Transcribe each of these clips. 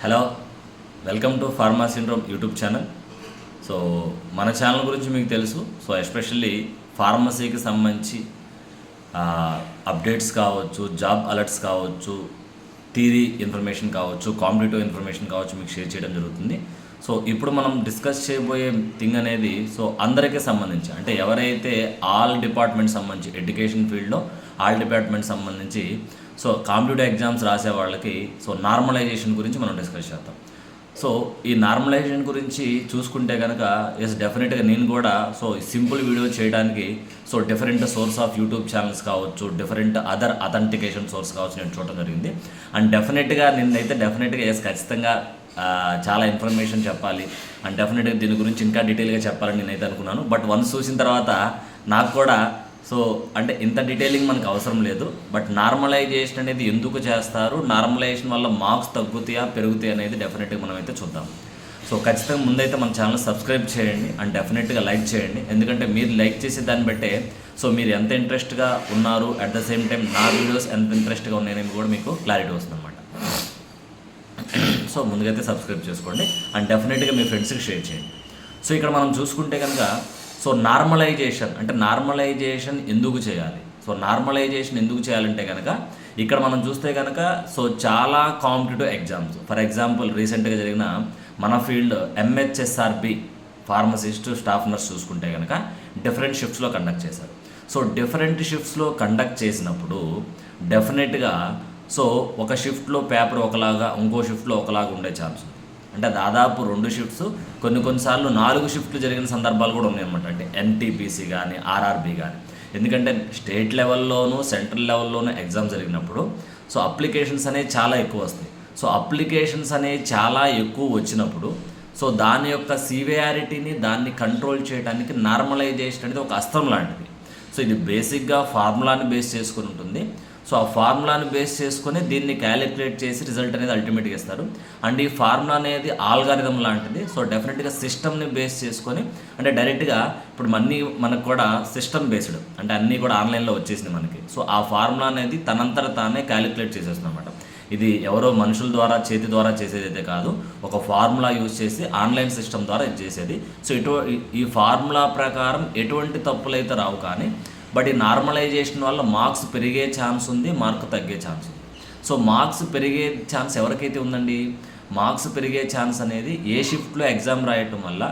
Hello welcome to pharma syndrome YouTube channel. So మన channel గురించి మీకు తెలుసు. సో ఎస్పెషల్లీ ఫార్మసీకి సంబంధించి అప్డేట్స్ కావచ్చు జాబ్ అలర్ట్స్ కావచ్చు థీరీ ఇన్ఫర్మేషన్ కావచ్చు కాంపిటేటివ్ ఇన్ఫర్మేషన్ కావచ్చు మీకు షేర్ చేయడం జరుగుతుంది. సో ఇప్పుడు మనం డిస్కస్ చేయబోయే థింగ్ అనేది సో అందరికీ సంబంధించి అంటే ఎవరైతే ఆల్ డిపార్ట్మెంట్ సంబంధించి ఎడ్యుకేషన్ ఫీల్డ్లో ఆల్ డిపార్ట్మెంట్ సంబంధించి. సో కాంపిటేటివ్ ఎగ్జామ్స్ రాసే వాళ్ళకి సో నార్మలైజేషన్ గురించి మనం డిస్కస్ చేద్దాం. సో ఈ నార్మలైజేషన్ గురించి చూసుకుంటే కనుక ఎస్ డెఫినెట్గా నేను కూడా సో సింపుల్ వీడియో చేయడానికి so different source of YouTube channels కావచ్చు డిఫరెంట్ అదర్ అథెంటికేషన్ సోర్స్ కావచ్చు నేను చూడటం జరిగింది. అండ్ డెఫినెట్గా నిన్నైతే డెఫినెట్గా ఎస్ ఖచ్చితంగా చాలా ఇన్ఫర్మేషన్ చెప్పాలి. అండ్ డెఫినెట్గా దీని గురించి ఇంకా డీటెయిల్గా చెప్పాలని నేనైతే అనుకున్నాను. బట్ వన్స్ చూసిన తర్వాత నాకు కూడా సో అంటే ఇంత డీటెయిలింగ్ మనకు అవసరం లేదు. బట్ నార్మలైజేషన్ అనేది ఎందుకు చేస్తారు? నార్మలైజేషన్ వల్ల మార్క్స్ తగ్గుతాయా పెరుగుతాయా అనేది డెఫినెట్గా మనం అయితే చూద్దాం. సో ఖచ్చితంగా ముందైతే మన ఛానల్ సబ్స్క్రైబ్ చేయండి అండ్ డెఫినెట్గా లైక్ చేయండి. ఎందుకంటే మీరు లైక్ చేసే దాన్ని బట్టే సో మీరు ఎంత ఇంట్రెస్ట్గా ఉన్నారు అట్ ద సేమ్ టైం నా వీడియోస్ ఎంత ఇంట్రెస్ట్గా ఉన్నాయనేది కూడా మీకు క్లారిటీ వస్తుంది అనమాట సో ముందుగైతే సబ్స్క్రైబ్ చేసుకోండి అండ్ డెఫినెట్గా మీ ఫ్రెండ్స్కి షేర్ చేయండి. సో ఇక్కడ మనం చూసుకుంటే కనుక సో నార్మలైజేషన్ అంటే నార్మలైజేషన్ ఎందుకు చేయాలి? సో నార్మలైజేషన్ ఎందుకు చేయాలంటే కనుక ఇక్కడ మనం చూస్తే కనుక సో చాలా కాంపిటేటివ్ ఎగ్జామ్స్. ఫర్ ఎగ్జాంపుల్ రీసెంట్గా జరిగిన మన field MHSRB pharmacist staff nurse చూసుకుంటే కనుక డిఫరెంట్ షిఫ్ట్స్లో కండక్ట్ చేశారు. సో డిఫరెంట్ షిఫ్ట్స్లో కండక్ట్ చేసినప్పుడు డెఫినెట్గా సో ఒక షిఫ్ట్లో పేపర్ ఒకలాగా ఇంకో షిఫ్ట్లో ఒకలాగా ఉండే ఛాన్స్ ఉంది అంటే దాదాపు రెండు షిఫ్ట్స్ కొన్ని కొన్నిసార్లు నాలుగు షిఫ్ట్లు జరిగిన సందర్భాలు కూడా ఉన్నాయన్నమాట. అంటే ఎన్టీపీసీ కానీ ఆర్ఆర్బీ కానీ ఎందుకంటే స్టేట్ లెవెల్లోనూ సెంట్రల్ లెవెల్లోనూ ఎగ్జామ్ జరిగినప్పుడు సో అప్లికేషన్స్ అనేవి చాలా ఎక్కువ వస్తాయి. సో అప్లికేషన్స్ అనేవి చాలా ఎక్కువ వచ్చినప్పుడు సో దాని యొక్క సివియారిటీని దాన్ని కంట్రోల్ చేయడానికి నార్మలైజేషన్ అనేది ఒక అస్త్రం లాంటిది. సో ఇది బేసిక్గా ఫార్ములాని బేస్ చేసుకుని ఉంటుంది. సో ఆ ఫార్ములాని బేస్ చేసుకొని దీన్ని క్యాలిక్యులేట్ చేసి రిజల్ట్ అనేది అల్టిమేట్గా ఇస్తారు. అండ్ ఈ ఫార్ములా అనేది ఆల్గారిథం లాంటిది. సో డెఫినెట్గా సిస్టమ్ని బేస్ చేసుకొని అంటే డైరెక్ట్గా ఇప్పుడు మనీ మనకు కూడా సిస్టమ్ బేస్డ్ అంటే అన్నీ కూడా ఆన్లైన్లో వచ్చేసింది మనకి. సో ఆ ఫార్ములా అనేది తనంతట తానే క్యాలిక్యులేట్ చేసేస్తుంది అనమాట ఇది ఎవరో మనుషుల ద్వారా చేతి ద్వారా చేసేది అయితే కాదు ఒక ఫార్ములా యూజ్ చేసి ఆన్లైన్ సిస్టమ్ ద్వారా ఇది చేసేది. సో ఇటు ఈ ఫార్ములా ప్రకారం ఎటువంటి తప్పులు అయితే రావు కానీ బట్ ఈ నార్మలైజేషన్ వల్ల మార్క్స్ పెరిగే ఛాన్స్ ఉంది మార్క్ తగ్గే ఛాన్స్ ఉంది. సో మార్క్స్ పెరిగే ఛాన్స్ ఎవరికైతే ఉందండి? మార్క్స్ పెరిగే ఛాన్స్ అనేది ఏ షిఫ్ట్లో ఎగ్జామ్ రాయటం వల్ల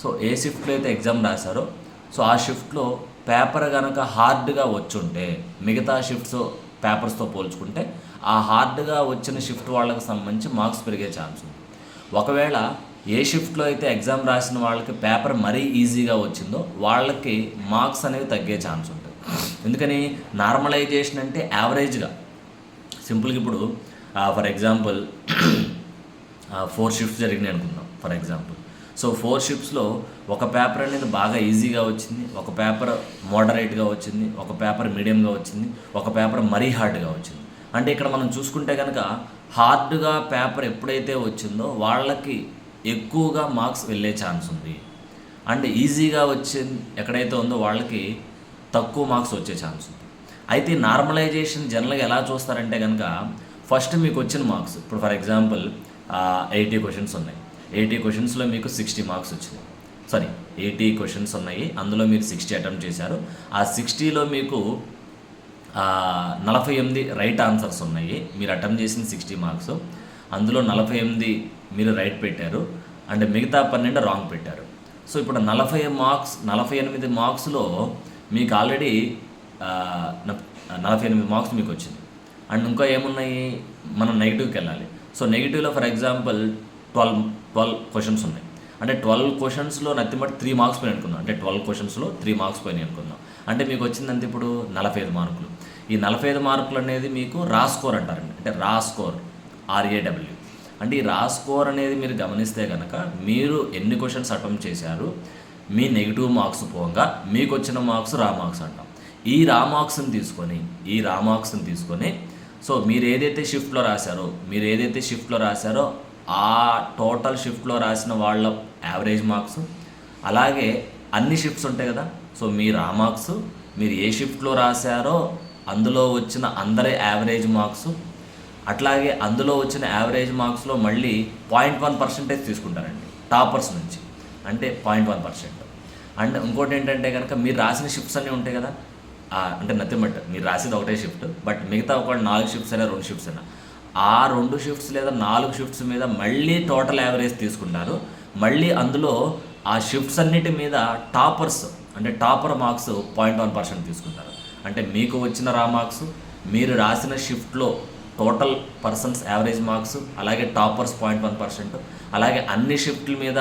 సో ఏ షిఫ్ట్లో అయితే ఎగ్జామ్ రాశారో సో ఆ షిఫ్ట్లో పేపర్ కనుక హార్డ్గా వచ్చుంటే మిగతా షిఫ్ట్స్ పేపర్స్తో పోల్చుకుంటే ఆ హార్డ్గా వచ్చిన షిఫ్ట్ వాళ్ళకి సంబంధించి మార్క్స్ పెరిగే ఛాన్స్ ఉంది. ఒకవేళ ఏ షిఫ్ట్లో అయితే ఎగ్జామ్ రాసిన వాళ్ళకి పేపర్ మరీ ఈజీగా వచ్చిందో వాళ్ళకి మార్క్స్ అనేవి తగ్గే ఛాన్స్ ఉంటుంది. ఎందుకని? నార్మలైజేషన్ అంటే యావరేజ్గా సింపుల్గా ఇప్పుడు ఫర్ ఎగ్జాంపుల్ ఫోర్ షిఫ్ట్స్ జరిగినాయి అనుకుందాం ఫర్ ఎగ్జాంపుల్ సో ఫోర్ షిఫ్ట్స్లో ఒక పేపర్ అనేది బాగా ఈజీగా వచ్చింది ఒక పేపర్ మోడరేట్గా వచ్చింది ఒక పేపర్ మీడియంగా వచ్చింది ఒక పేపర్ మరీ హార్డ్గా వచ్చింది. అంటే ఇక్కడ మనం చూసుకుంటే కనుక హార్డ్గా పేపర్ ఎప్పుడైతే వచ్చిందో వాళ్ళకి ఎక్కువగా మార్క్స్ వెళ్ళే ఛాన్స్ ఉంది. అండ్ ఈజీగా వచ్చింది ఎక్కడైతే ఉందో వాళ్ళకి తక్కువ మార్క్స్ వచ్చే ఛాన్స్ ఉంది. అయితే నార్మలైజేషన్ జనరల్గా ఎలా చూస్తారంటే కనుక ఫస్ట్ మీకు వచ్చిన మార్క్స్ ఇప్పుడు ఫర్ ఎగ్జాంపుల్ ఎయిటీ క్వశ్చన్స్ ఉన్నాయి. ఎయిటీ క్వశ్చన్స్లో మీకు సిక్స్టీ మార్క్స్ వచ్చినాయి. సారీ ఎయిటీ క్వశ్చన్స్ ఉన్నాయి. అందులో మీరు సిక్స్టీ అటెంప్ట్ చేశారు. ఆ సిక్స్టీలో మీకు నలభై ఎనిమిది రైట్ ఆన్సర్స్ ఉన్నాయి. మీరు అటెంప్ట్ చేసిన సిక్స్టీ మార్క్స్. అందులో నలభై ఎనిమిది మీరు రైట్ పెట్టారు. అండ్ మిగతా పన్నెండు రాంగ్ పెట్టారు. సో ఇప్పుడు నలభై మార్క్స్ నలభై ఎనిమిది మార్క్స్లో మీకు ఆల్రెడీ నలభై ఎనిమిది మార్క్స్ మీకు వచ్చింది. అండ్ ఇంకా ఏమున్నాయి? మనం నెగిటివ్కి వెళ్ళాలి so నెగిటివ్లో for example twelve twelve questions ఉన్నాయి. అంటే ట్వెల్వ్ క్వశ్చన్స్లో నత్తిమట్టి త్రీ మార్క్స్ పోయి అనుకుందాం. అంటే ట్వెల్వ్ క్వశ్చన్స్లో త్రీ మార్క్స్ పోయినాయి అనుకుందాం. అంటే మీకు వచ్చిందంటే ఇప్పుడు నలభై ఐదు మార్కులు. ఈ నలభై ఐదు మార్కులు అనేది మీకు రా స్కోర్ అంటారండి. అంటే రా స్కోర్ ఆర్ఏడబ్ల్యూ అంటే ఈ రా స్కోర్ అనేది మీరు గమనిస్తే కనుక మీరు ఎన్ని క్వశ్చన్స్ అటెంప్ట్ చేశారు మీ నెగిటివ్ మార్క్స్ పోగా మీకు వచ్చిన మార్క్స్ రా మార్క్స్ అంటాం. ఈ రా మార్క్స్ని తీసుకొని ఈ రా మార్క్స్ని తీసుకొని సో మీరు ఏదైతే షిఫ్ట్లో రాశారో మీరు ఏదైతే షిఫ్ట్లో రాశారో ఆ టోటల్ షిఫ్ట్లో రాసిన వాళ్ళ యావరేజ్ మార్క్స్ అలాగే అన్ని షిఫ్ట్స్ ఉంటాయి కదా. సో మీరు ఆ మార్క్స్ మీరు ఏ షిఫ్ట్లో రాశారో అందులో వచ్చిన అందరి యావరేజ్ మార్క్స్ అట్లాగే అందులో వచ్చిన యావరేజ్ మార్క్స్లో మళ్ళీ పాయింట్ వన్ పర్సెంటేజ్ తీసుకుంటారండి. టాపర్స్ నుంచి. అంటే పాయింట్ వన్ పర్సెంట్ అండ్ ఇంకోటి ఏంటంటే కనుక మీరు రాసిన షిఫ్ట్స్ అన్నీ ఉంటాయి కదా? అంటే నథింగ్ బట్ మీరు రాసేది ఒకటే షిఫ్ట్ బట్ మిగతా ఒక నాలుగు షిఫ్ట్స్ అయినా రెండు షిఫ్ట్స్ అయినా. ఆ రెండు షిఫ్ట్స్ లేదా నాలుగు షిఫ్ట్స్ మీద మళ్ళీ టోటల్ యావరేజ్ తీసుకుంటారు. మళ్ళీ అందులో ఆ షిఫ్ట్స్ అన్నిటి మీద టాపర్స్ అంటే topper marks point one percent తీసుకుంటారు. అంటే మీకు వచ్చిన రా మార్క్స్ మీరు రాసిన షిఫ్ట్లో టోటల్ పర్సన్స్ యావరేజ్ మార్క్స్ అలాగే టాపర్స్ పాయింట్ వన్ పర్సెంట్ అలాగే అన్ని షిఫ్ట్ల మీద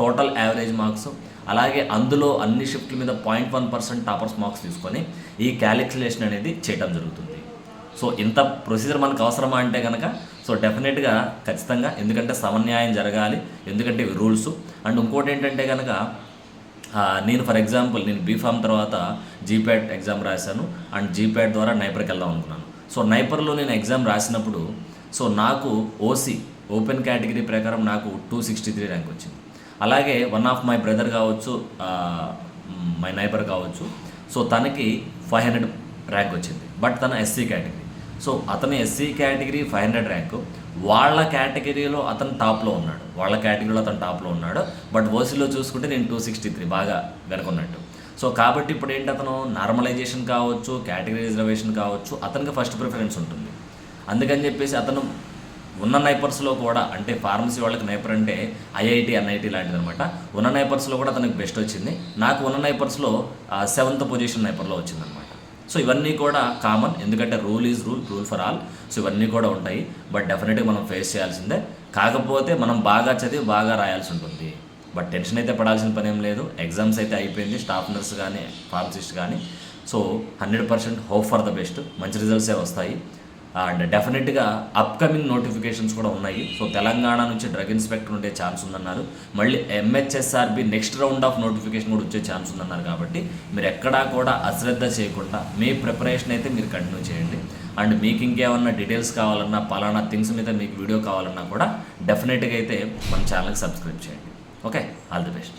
టోటల్ యావరేజ్ మార్క్స్ అలాగే అందులో అన్ని షిఫ్ట్ల మీద point one percent toppers marks తీసుకొని ఈ క్యాలిక్యులేషన్ అనేది చేయడం జరుగుతుంది. సో ఇంత ప్రొసీజర్ మనకు అవసరమా అంటే కనుక సో డెఫినెట్గా ఖచ్చితంగా ఎందుకంటే సమన్యాయం జరగాలి ఎందుకంటే ఇవి రూల్స్. అండ్ ఇంకోటి ఏంటంటే కనుక నేను ఫర్ ఎగ్జాంపుల్ నేను బీఫామ్ తర్వాత జీప్యాట్ ఎగ్జామ్ రాశాను అండ్ జీప్యాట్ ద్వారా నైపర్కి వెళ్దాం అనుకున్నాను. సో నైపర్లో నేను ఎగ్జామ్ రాసినప్పుడు సో నాకు ఓసీ ఓపెన్ కేటగిరీ ప్రకారం నాకు టూ సిక్స్టీ త్రీ ర్యాంక్ వచ్చింది. అలాగే వన్ ఆఫ్ మై బ్రదర్ కావచ్చు మై నైబర్ కావచ్చు సో తనకి ఫైవ్ హండ్రెడ్ ర్యాంక్ వచ్చింది. బట్ తన ఎస్సీ కేటగిరీ. సో అతని SC category five hundred rank. వాళ్ళ కేటగిరీలో అతను టాప్లో ఉన్నాడు. వాళ్ళ కేటగిరీలో అతను టాప్లో ఉన్నాడు. బట్ ఓసీలో చూసుకుంటే నేను టూ సిక్స్టీ త్రీ బాగా వెనుకున్నట్టు. సో కాబట్టి ఇప్పుడు ఏంటి అతను? నార్మలైజేషన్ కావచ్చు కేటగిరీ రిజర్వేషన్ కావచ్చు అతనికి ఫస్ట్ ప్రిఫరెన్స్ ఉంటుంది. అందుకని చెప్పేసి అతను ఉన్న నైపర్స్లో కూడా అంటే ఫార్మసీ వాళ్ళకి నైపర్ అంటే ఐఐటి ఎన్ఐటి లాంటిది అనమాట ఉన్న నైపర్స్లో కూడా తనకు బెస్ట్ వచ్చింది. నాకు ఉన్న నైపర్స్లో సెవెంత్ పొజిషన్ నైపర్లో వచ్చిందనమాట సో ఇవన్నీ కూడా కామన్. ఎందుకంటే rule is rule rule for all. So ఇవన్నీ కూడా ఉంటాయి. బట్ డెఫినెట్గా మనం ఫేస్ చేయాల్సిందే. కాకపోతే మనం బాగా చదివి బాగా రాయాల్సి ఉంటుంది. బట్ టెన్షన్ అయితే పడాల్సిన పని ఏం లేదు. ఎగ్జామ్స్ అయితే అయిపోయింది. స్టాఫ్ నర్స్ కానీ ఫార్మసిస్ట్ కానీ. So hundred percent hope for the best. మంచి రిజల్ట్సే వస్తాయి. అండ్ డెఫినెట్గా అప్కమింగ్ నోటిఫికేషన్స్ కూడా ఉన్నాయి. సో తెలంగాణ నుంచి డ్రగ్ ఇన్స్పెక్టర్ ఉండే ఛాన్స్ ఉందన్నారు. మళ్ళీ MHSRB next round of notification కూడా వచ్చే ఛాన్స్ ఉందన్నారు కాబట్టి మీరు ఎక్కడా కూడా అశ్రద్ధ చేయకుండా మీ ప్రిపరేషన్ అయితే మీరు కంటిన్యూ చేయండి. అండ్ మీకు ఇంకేమన్నా డీటెయిల్స్ కావాలన్నా పలానా థింగ్స్ మీద మీకు వీడియో కావాలన్నా కూడా డెఫినెట్గా అయితే మన ఛానల్కి సబ్స్క్రైబ్ చేయండి. Okay all the best